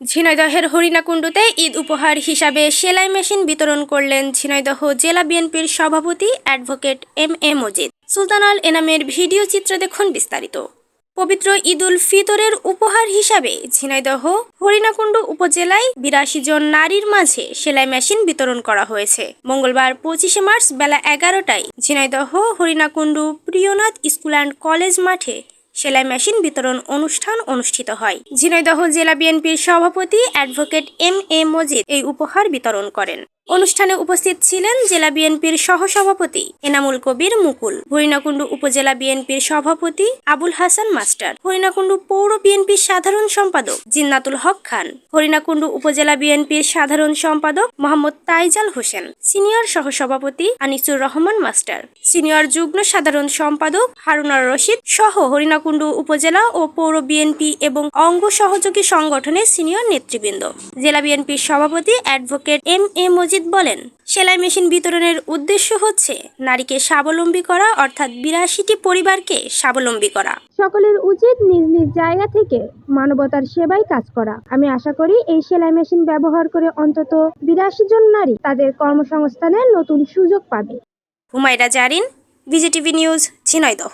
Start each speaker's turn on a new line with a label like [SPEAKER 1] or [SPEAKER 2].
[SPEAKER 1] ঝিনাইদহের হরিণাকুণ্ডুতে ঈদ উপহার হিসাবে সেলাই মেশিন বিতরণ করলেন ঝিনাইদহ জেলা বিএনপির সভাপতি অ্যাডভোকেট এম এ মজিদ সুলতানাল এনামের ভিডিও চিত্র দেখুন বিস্তারিত। পবিত্র ঈদুল ফিতরের উপহার হিসাবে ঝিনাইদহ হরিণাকুণ্ডু উপজেলায় বিরাশি জন নারীর মাঝে সেলাই মেশিন বিতরণ করা হয়েছে। মঙ্গলবার পঁচিশে মার্চ বেলা এগারোটায় Jhenaidah Harinakundu Priyanath school and college মাঠে সেলাই মেশিন বিতরণ অনুষ্ঠান অনুষ্ঠিত হয়। ঝিনাইদহ জেলা বিএনপির সভাপতি অ্যাডভোকেট এম এ মজিদ এই উপহার বিতরণ করেন। অনুষ্ঠানে উপস্থিত ছিলেন জেলা বিএনপির সহসভাপতি এনামুল কবির মুকুল, হরিণাকুণ্ডু উপজেলা বিএনপির সভাপতি আবুল হাসান মাস্টার, হরিণাকুণ্ডু পৌর বিএনপির সাধারণ সম্পাদক জিন্নাতুল হক খান, হরিণাকুণ্ডু উপজেলা বিএনপির সাধারণ সম্পাদক মোহাম্মদ তাইজাল হোসেন, সিনিয়র সহসভাপতি আনিসুর রহমান মাস্টার, সিনিয়র যুগ্ম সাধারণ সম্পাদক হারুনার রশিদ সহ হরিণাকুণ্ডু উপজেলা ও পৌর বিএনপি এবং অঙ্গ সহযোগী সংগঠনের সিনিয়র নেতৃবৃন্দ। জেলা বিএনপির সভাপতি অ্যাডভোকেট এম এ মজিদ বলেন সেলাই মেশিন বিতরণের উদ্দেশ্য হচ্ছে নারীকে স্বাবলম্বী করা অর্থাৎ বিরাশিটি পরিবারকে স্বাবলম্বী করা।
[SPEAKER 2] সকলের উচিত নিজ নিজ জায়গা থেকে মানবতার সেবায় কাজ করা। আমি আশা করি এই সেলাই মেশিন ব্যবহার করে অন্তত বিরাশি জন নারী তাদের কর্মসংস্থানের নতুন সুযোগ পাবে।
[SPEAKER 1] Humaira Zarin BJTV news Jhenaidah.